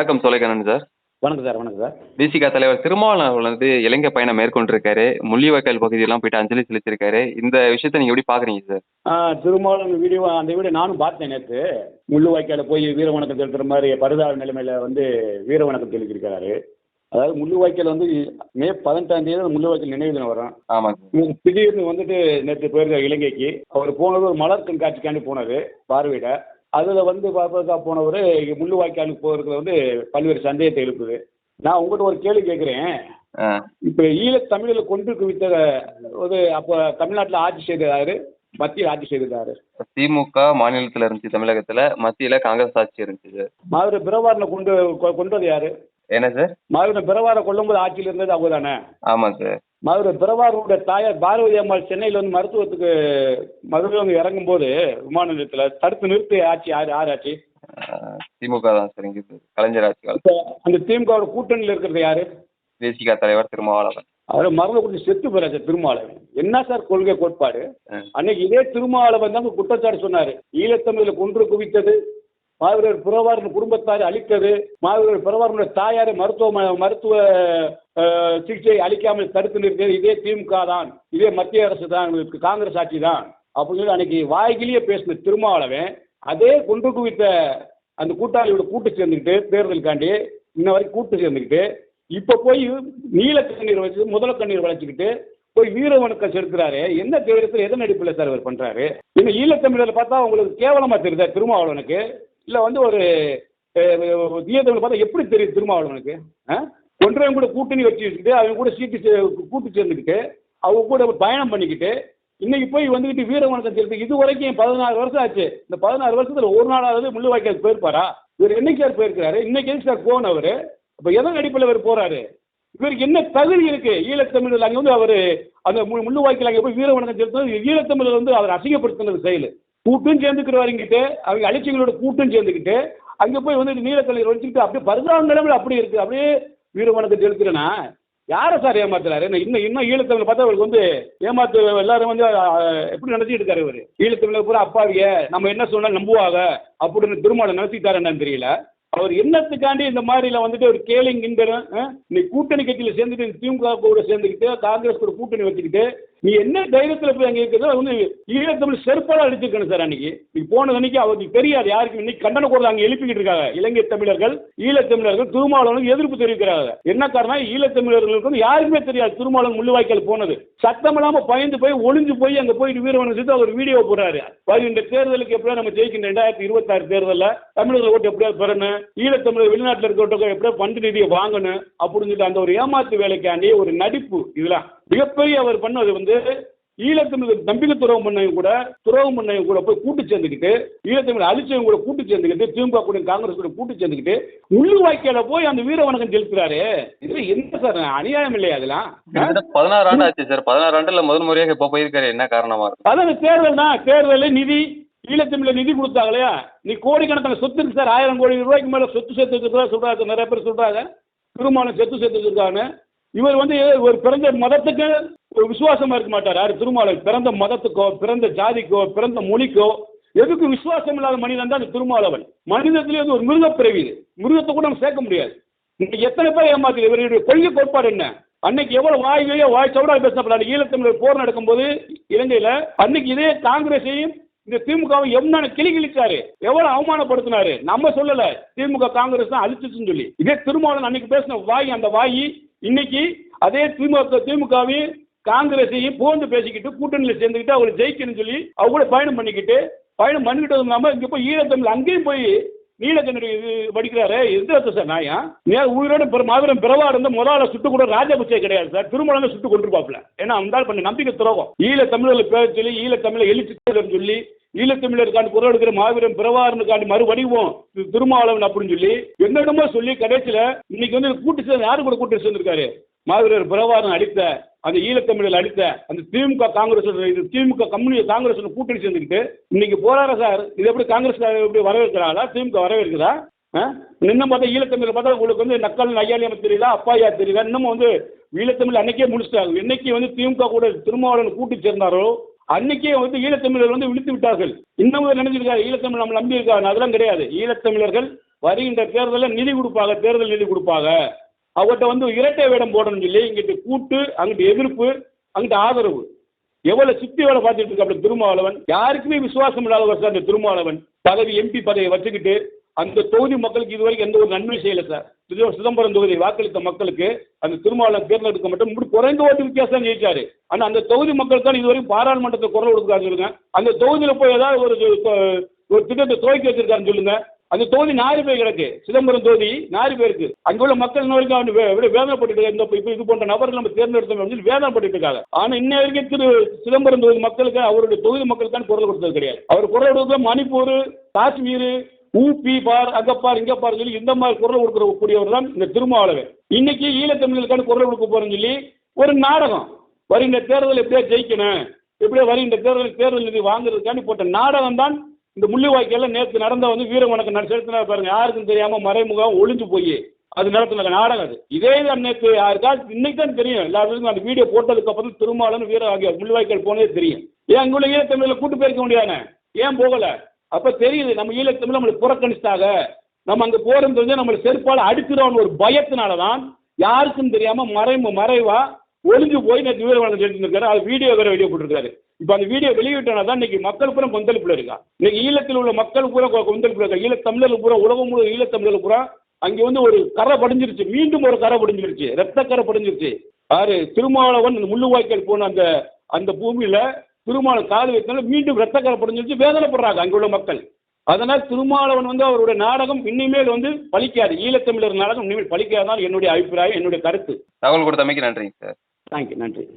வணக்கம் சோலைகண்ணன் சார். வணக்கம் சார் வணக்கம் சார். விசிகா தலைவர் திருமாவளவன் வந்து இலங்கை பயணம் மேற்கொண்டிருக்காரு. முள்ளிவாய்க்கால் பகுதியெல்லாம் போயிட்டு அஞ்சலி செலுத்திருக்காரு இந்த விஷயத்தை நீங்கள் எப்படி பார்க்குறீங்க சார்? ஆ திருமாவளவன் வீடியோ அந்த வீடியோ நானும் பார்த்தேன் நேற்று முள்ளுவாய்க்கால போய் வீர வணக்கம் செலுத்துற மாதிரி பரிதாப நிலைமையில் வந்து வீர வணக்கம் செலுத்திருக்கிறாரு அதாவது முள்ளுவாய்க்கால் வந்து மே பதினெட்டாம் தேதி முள்ளுவாய்க்கால் நினைவு தினம் வரும். ஆமாங்க திடீர்னு வந்துட்டு நேற்று போயிருக்கார் இலங்கைக்கு. அவர் போனது ஒரு மலர் கண்காட்சிக்காண்டி போனார் பார்வையிட அதில் வந்து பார்ப்பதற்காக போனவர் முள்ளுவாய்க்காலுக்கு போகிறதுல வந்து பல்வேறு சந்தேகத்தை எழுப்புது. நான் உங்கள்கிட்ட ஒரு கேள்வி கேட்குறேன் இப்போ ஈழத் தமிழில் கொண்டு குவித்த ஒரு அப்போ தமிழ்நாட்டில் ஆட்சி செய்ததாரு மத்தியில் ஆட்சி செய்ததாரு? திமுக மாநிலத்தில் இருந்துச்சு தமிழகத்தில் மத்தியில் காங்கிரஸ் ஆட்சி இருந்துச்சு. சார் மதுரை பிரபாரனை கொண்டு கொ- கொண்டது யாரு? என்ன சார் மதுரை பிரபாரை கொல்லும்போது ஆட்சியில் இருந்தது அவங்க தானே ஆமாம் சார் மதுரை பிரபாரோட தாயார் பார்வதி அம்மாள் சென்னையில் வந்து மருத்துவத்துக்கு மதுரை வந்து இறங்கும்போது விமான நிலையத்தில் தடுத்து நிறுத்தி ஆட்சி யார் யார் ஆட்சி திமுக தான் சார் இங்கே கலைஞர் ஆட்சி இப்போ அந்த திமுகவோட கூட்டணியில் இருக்கிறது யாரு? விசிகா தலைவர் திருமாவளவன். அவரை மருந்து கொடுத்து செத்து போறாரு சார் திருமாவளவன். என்ன சார் கொள்கை கோட்பாடு. அன்னைக்கு இதே திருமாவளவன் தான் குற்றச்சாட்டு சொன்னாரு. ஈழத்தமிழில் கொன்று குவித்தது மாவீரர் புறவாரின் குடும்பத்தாரை அழித்தது. மாவீரர் புறவாரினுடைய தாயாரை மருத்துவ மருத்துவ சிகிச்சை அளிக்காமல் தடுத்து நிறுத்தியது இதே திமுக தான். இதே மத்திய அரசு தான். காங்கிரஸ் ஆட்சி தான். அப்படின்னு சொல்லி அன்னைக்கு வாய்கிலேயே பேசின திருமாவளவன் அதே கொன்று குவித்த அந்த கூட்டாளியோட கூட்டு சேர்ந்துக்கிட்டு தேர்தலுக்காண்டி இன்ன வரைக்கும் கூட்டு சேர்ந்துக்கிட்டு இப்போ போய் நீல கண்ணீர் வச்சு முதல கண்ணீர் வளைச்சிக்கிட்டு போய் வீர வணக்கம் செலுத்துறாரு. என்ன தைரியத்தில் எதன் அடிப்பில் சார் அவர் பண்றாரு? இன்னும் ஈழத்தமிழர் பார்த்தா உங்களுக்கு கேவலமா தெரியுதா திருமாவளவனுக்கு? இல்லை வந்து ஒரு ஈழத்தமிழ் பார்த்தா எப்படி தெரியுது திருமாவளவனுக்கு ஆ ஒன்றையும் கூட கூட்டணி வச்சு வச்சுக்கிட்டு அவங்க கூட சீட்டு சே- கூட்டு சேர்ந்துக்கிட்டு அவங்க கூட பயணம் பண்ணிக்கிட்டு இன்னைக்கு போய் வந்துக்கிட்டு வீர வணக்கம் செலுத்தி இது வரைக்கும் பதினாறு வருஷம் ஆச்சு. இந்த பதினாறு வருஷத்தில் ஒரு நாளாவது முள்ளுவாய்க்கால் போயிருப்பாரா? இவர் என்னைக்கு சார் போயிருக்கிறாரு? இன்னைக்கு எதுக்கு சார் போகணும் அவர்? அப்போ எதன் அடிப்படையில் இவர் போறாரு? இவருக்கு என்ன தகுதி இருக்கு? ஈழத்தமிழர் அங்கே வந்து அவர் அந்த மு- அங்கே போய் வீர வணக்கம் செலுத்தினது ஈழத்தமிழர் வந்து அவர் அசிங்கப்படுத்தினது செயல். கூட்டும் சேர்ந்துக்கிறவங்கிட்டு அவங்க அழிச்சிங்களோட கூட்டும் சேர்ந்துக்கிட்டு. அங்கே போய் வந்து நீலக்கல்லை வச்சுக்கிட்டு அப்படியே பரிதாப நிலைமையில் அப்படி இருக்கு. அப்படியே வீர வணக்கம் செலுத்துறேன்னா யாரை சார் ஏமாத்துறாரு? என்ன இன்னும் இன்னும் ஈழத்தமிழ் பார்த்தா அவருக்கு வந்து ஏமாத்து எல்லாரும் வந்து எப்படி நினைச்சிட்டு இருக்காரு இவர்? ஈழத்தமிழர் பூரா அப்பாவிய. நம்ம என்ன சொன்னா நம்புவாங்க. அப்படின்னு திருமணம் நினைச்சிட்டாரு என்னன்னு தெரியல. அவர் என்னத்துக்காண்டி இந்த மாதிரில வந்துட்டு ஒரு கேளிங் நீ கூட்டணி கட்சியில் சேர்ந்துட்டு திமுக கூட சேர்ந்துக்கிட்டு காங்கிரஸ் கூட கூட்டணி வச்சுக்கிட்டு நீ என்ன தைரியத்தில் போய் அங்கே இருக்கிறதோ வந்து ஈழத்தமிழ் செருப்பாக அடிச்சிருக்கணும் சார் அன்னைக்கு. நீ போனது அன்னைக்கு அவருக்கு தெரியாது யாருக்கு இன்னைக்கு கண்டன குரல் அங்கே எழுப்பிக்கிட்டு இருக்காங்க. இலங்கை தமிழர்கள் ஈழத்தமிழர்கள் திருமாவளவனுக்கு எதிர்ப்பு தெரிவிக்கிறாங்க. என்ன காரணம்? ஈழத்தமிழர்களுக்கு வந்து யாருக்குமே தெரியாது திருமாவளவன் முள்ளுவாய்க்கால் போனது. சத்தம் இல்லாமல் பயந்து போய் ஒளிஞ்சு போய் அங்க போயிட்டு வீரவன் சேர்த்து அவர் வீடியோ போடுறாரு. வருகின்ற தேர்தலுக்கு எப்படியா நம்ம ஜெயிக்கின்ற ரெண்டாயிரத்தி இருபத்தாறு தேர்தலில் தமிழர்கள் ஓட்டு எப்படியா பெறணும்? ஈழத்தமிழர் வெளிநாட்டில் இருக்கிறவங்க எப்படியா பண்டு நிதியை வாங்கணும்? அப்படின்னு சொல்லிட்டு அந்த ஒரு ஏமாத்து வேலைக்காண்டி ஒரு நடிப்பு இதெல்லாம் மிகப்பெரிய அவர் பண்ணது வந்து ஈழத்தமிழ் நம்பிக்கை துறவு பண்ணையும் கூட துறவு பண்ணையும் கூட போய் கூட்டு சேர்ந்துக்கிட்டு ஈழத்தமிழ் அழிச்சவங்க கூட கூட்டு சேர்ந்துக்கிட்டு திமுக கூட காங்கிரஸ் கூட கூட்டு சேர்ந்துக்கிட்டு முள்ளு வாய்க்கால போய் அந்த வீர வணக்கம் செலுத்துறாரு. இது என்ன சார் அநியாயம் இல்லையா அதெல்லாம் பதினாறு ஆண்டு ஆச்சு சார். பதினாறு ஆண்டுல முதல் முறையாக இப்போ போயிருக்காரு. என்ன காரணமா இருக்கும்? அதான் தேர்தல் தான். தேர்தல் நிதி ஈழத்தமிழ்ல நிதி கொடுத்தாங்க இல்லையா நீ கோடிக்கணக்கான சொத்து இருக்கு சார். ஆயிரம் கோடி ரூபாய்க்கு மேல சொத்து சேர்த்து சொல்றாங்க. நிறைய பேர் சொல்றாங்க. திருமணம் சொத்து சேர்த்து வச்சிருக்காங்க இவர் வந்து ஒரு பிறந்த மதத்துக்கு ஒரு விசுவாசமா இருக்க மாட்டார். யார்? திருமாவளவன் பிறந்த மதத்துக்கோ பிறந்த ஜாதிக்கோ பிறந்த மொழிக்கோ எதுக்கு விசுவாசம் இல்லாத மனிதன் தான் திருமாவளவன் மனிதத்திலே வந்து ஒரு மிருகப்பிறவி இது. மிருகத்தை கூட நம்ம சேர்க்க முடியாது. இன்னைக்கு எத்தனை பேர் ஏமாத்து இவருடைய கொள்கை கோட்பாடு என்ன? அன்னைக்கு எவ்வளவு வாய்கையோ வாய் சவுடா பேசப்படாது. ஈழத்தமிழர் போர் நடக்கும்போது இலங்கையில அன்னைக்கு இதே காங்கிரஸையும் இந்த திமுகவை எவ்வளவு கிளி கிழிச்சாரு. எவ்வளவு அவமானப்படுத்தினாரு? நம்ம சொல்லல. திமுக காங்கிரஸ் தான் அழிச்சுச்சுன்னு சொல்லி. இதே திருமாவளவன் அன்னைக்கு பேசின வாய் அந்த வாய் இன்னைக்கு அதே திமுக திமுகவையும் காங்கிரஸையும் புகழ்ந்து பேசிக்கிட்டு கூட்டணியில் சேர்ந்துக்கிட்டு அவங்களை ஜெயிக்கணும்னு சொல்லி அவங்க கூட பயணம் பண்ணிக்கிட்டு பயணம் பண்ணிக்கிட்டது இல்லாமல் இங்கே போய் ஈழத்தமிழ் அங்கேயும் போய் நீலக்கண்ணடி இது படிக்கிறாரு எந்த அர்த்தம் சார் நாயா? நேர் உயிரோடு பிற மாபெரும் பிறவா இருந்த முதல்ல சுட்டு கூட ராஜபக்சே கிடையாது சார். திருமணம் சுட்டு கொண்டிருப்பாப்ல ஏன்னா அந்த பண்ண நம்பிக்கை துரோகம். ஈழ தமிழர்கள் பேர் சொல்லி ஈழ தமிழை எழுச்சி சொல்லி ஈழத்தமிழருக்காண்டி குரல் எடுக்கிற மாவீரன் பிறவாரனுக்காண்டி மறுவடிவம் திருமாவளவன் அப்படின்னு சொல்லி என்னிடமோ சொல்லி கடைசியில் இன்னைக்கு வந்து கூட்டு சேர்ந்து யாரு கூட கூட்டு சேர்ந்திருக்காரு? மாவீரர் பிரபாரன் அடித்த அந்த ஈழத்தமிழர் அடித்த அந்த திமுக காங்கிரஸ் இது திமுக கம்யூனி காங்கிரஸ் கூட்டணி சேர்ந்துக்கிட்டு இன்னைக்கு போறாரா சார் இது எப்படி காங்கிரஸ் எப்படி வரவேற்கிறாங்களா திமுக வரவேற்கிறா ஆ? இன்னும் பார்த்தா ஈழத்தமிழர் பார்த்தா உங்களுக்கு வந்து நக்கல் நையாளியம் தெரியல அப்பாயா தெரியல இன்னமும் வந்து ஈழத்தமிழ் அன்னைக்கே முடிச்சிட்டாங்க என்னைக்கு வந்து திமுக கூட திருமாவளவன் கூட்டி சேர்ந்தாரோ அன்னைக்கே வந்து ஈழத்தமிழர் வந்து விழித்து விட்டார்கள். இன்னமும் நினைச்சிருக்காரு ஈழத்தமிழ் நம்ம நம்பி இருக்காங்க. அதெல்லாம் கிடையாது. ஈழத்தமிழர்கள் வருகின்ற தேர்தலில் நிதி கொடுப்பாங்க தேர்தல் நிதி கொடுப்பாங்க. அவர்கிட்ட வந்து இரட்டை வேடம் போடணும்னு சொல்லி இங்கிட்டு கூட்டு அங்கிட்டு எதிர்ப்பு அங்கிட்டு ஆதரவு. எவ்வளவு சுற்றி வேலை பார்த்துட்டு இருக்க அப்படி திருமாவளவன்? யாருக்குமே விசுவாசம் இல்லாத வருஷம் அந்த திருமாவளவன். பதவி எம்பி பதவியை வச்சுக்கிட்டு அந்த தொகுதி மக்களுக்கு இதுவரைக்கும் எந்த ஒரு நன்மை செய்யல சார். சிதம்பரம் தொகுதி வாக்களித்த மக்களுக்கு அந்த திருமாவளவன் தேர்ந்தெடுக்க மட்டும் இப்படி குறைந்த ஓட்டு வித்தியாசம் ஜெயிச்சாரு. ஆனா அந்த தொகுதி மக்கள் தான் இதுவரைக்கும் பாராளுமன்றத்தை குரல் கொடுக்காரு சொல்லுங்க. அந்த தொகுதியில போய் ஏதாவது ஒரு ஒரு- ஒரு திட்டத்தை துவக்கி வச்சிருக்காருன்னு சொல்லுங்க. அந்த தொகுதி நாறு பேர் கிடக்கு. சிதம்பரம் தொகுதி நாறு பேருக்கு. அங்க உள்ள மக்கள் இன்ன வரைக்கும் அவனு வேதனைப்பட்டு இந்த இப்போ இது போன்ற நபர்கள் நம்ம தேர்ந்தெடுத்தோம் அப்படின்னு வேதனைப்பட்டு இருக்காங்க. ஆனா இன்ன வரைக்கும் திரு சிதம்பரம் தொகுதி மக்களுக்கு அவருடைய தொகுதி மக்களுக்கான குரல் கொடுத்தது கிடையாது. அவர் குரல் கொடுத்தது மணிப்பூர் காஷ்மீர் ஊபி பார் அங்கப்பார் இங்கப்பார் சொல்லி இந்த மாதிரி குரல் கொடுக்கிற கூடியவர் தான் இந்த திருமாவளவன். இன்னைக்கு ஈழத்தமிழர்களுக்கான குரல் கொடுக்க போறேன்னு சொல்லி ஒரு நாடகம். வருகின்ற தேர்தல் எப்படியா ஜெயிக்கணும்? எப்படியா வருகின்ற தேர்தல் தேர்தல் நிதி வாங்குறதுக்காண்டி போட்ட நாடகம் தான் இந்த முள்ளிவாய்க்கால நேற்று நடந்த வந்து வீர வணக்கம் நட- பாருங்க. யாருக்கும் தெரியாம மறைமுகம் ஒளிஞ்சு போய் அது நடத்தின நாடகம் அது. இதே தான் நேற்று யாருக்காவது இன்னைக்கு தான் தெரியும். எல்லாருக்கும் அந்த வீடியோ போட்டதுக்கு அப்புறம் திருமாவளவன் வீர ஆகிய முள்ளிவாய்க்கால் போனதே தெரியும். ஏன் அங்குள்ள ஈழத்தமிழில் கூட்டு போயிருக்க முடியாதுண்ணே? ஏன் போகல? அப்ப தெரியுது நம்ம ஈழத்தமிழ் நம்மளை புறக்கணிச்சிட்டாங்க. நம்ம அங்க போறது தெரிஞ்சா நம்மளை செருப்பால் அடிக்கிறோம்னு ஒரு பயத்தினால தான் யாருக்கும் தெரியாம மறைமு மறைவா ஒளிஞ்சு போய் நேற்று வீர வணக்கம் செலுத்திருக்காரு அது வீடியோ வேற வீடியோ போட்டிருக்காரு. இப்போ அந்த வீடியோ வெளியிட்டனா தான் இன்னைக்கு மக்கள் பூரா கொந்தளிப்புல இருக்கா? இன்னைக்கு ஈழத்தில் உள்ள மக்கள் பூரா கொ- கொந்தளிப்புல இருக்கா? ஈழத்தமிழர்கள் பூரா உலகம் முழு ஈழத்தமிழர்கள் பூரா அங்கே வந்து ஒரு கரை படிஞ்சிருச்சு. மீண்டும் ஒரு கரை படிஞ்சிருச்சு. ரத்த கரை படிஞ்சிருச்சு. யாரு? திருமாவளவன் அந்த முள்ளுவாய்க்கால் போன அந்த அந்த பூமியில திருமாவளவன் கால் வைத்தனால மீண்டும் ரத்த கரை படிஞ்சிருச்சு. வேதனைப்படுறாங்க அங்கே உள்ள மக்கள். அதனால் திருமாவளவன் வந்து அவருடைய நாடகம் இனிமேல் வந்து பலிக்காது ஈழத்தமிழர் நாடகம் இனிமேல் பலிக்காதான் என்னுடைய அபிப்பிராயம் என்னுடைய கருத்து. தகவல் கொடுத்தமைக்கு நன்றிங்க சார். தேங்க்யூ. நன்றி.